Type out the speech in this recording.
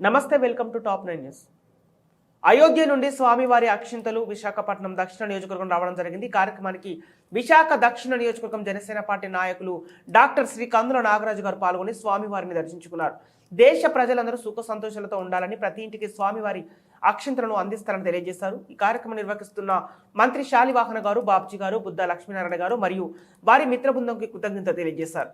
నమస్తే welcome to top nine news. Ayodhya నుండి స్వామివారి అక్షింతలు విశాఖపట్నం దక్షిణ నియోజకవర్గం రావడం జరిగింది. ఈ కార్యక్రమానికి విశాఖ దక్షిణ నియోజకవర్గం జనసేన పార్టీ నాయకులు డాక్టర్ శ్రీ కందుల నాగరాజు గారు పాల్గొని స్వామివారిని దర్శించుకున్నారు. దేశ ప్రజలందరూ సుఖ సంతోషాలతో ఉండాలని ప్రతి ఇంటికి స్వామివారి అక్షింతలను అందిస్తారని తెలియజేశారు. ఈ కార్యక్రమం నిర్వహిస్తున్న మంత్రి శాలివాహన గారు బాబ్జీ గారు బుద్ధ లక్ష్మీనారాయణ గారు మరియు వారి మిత్ర బృందంకి కృతజ్ఞత తెలియజేశారు.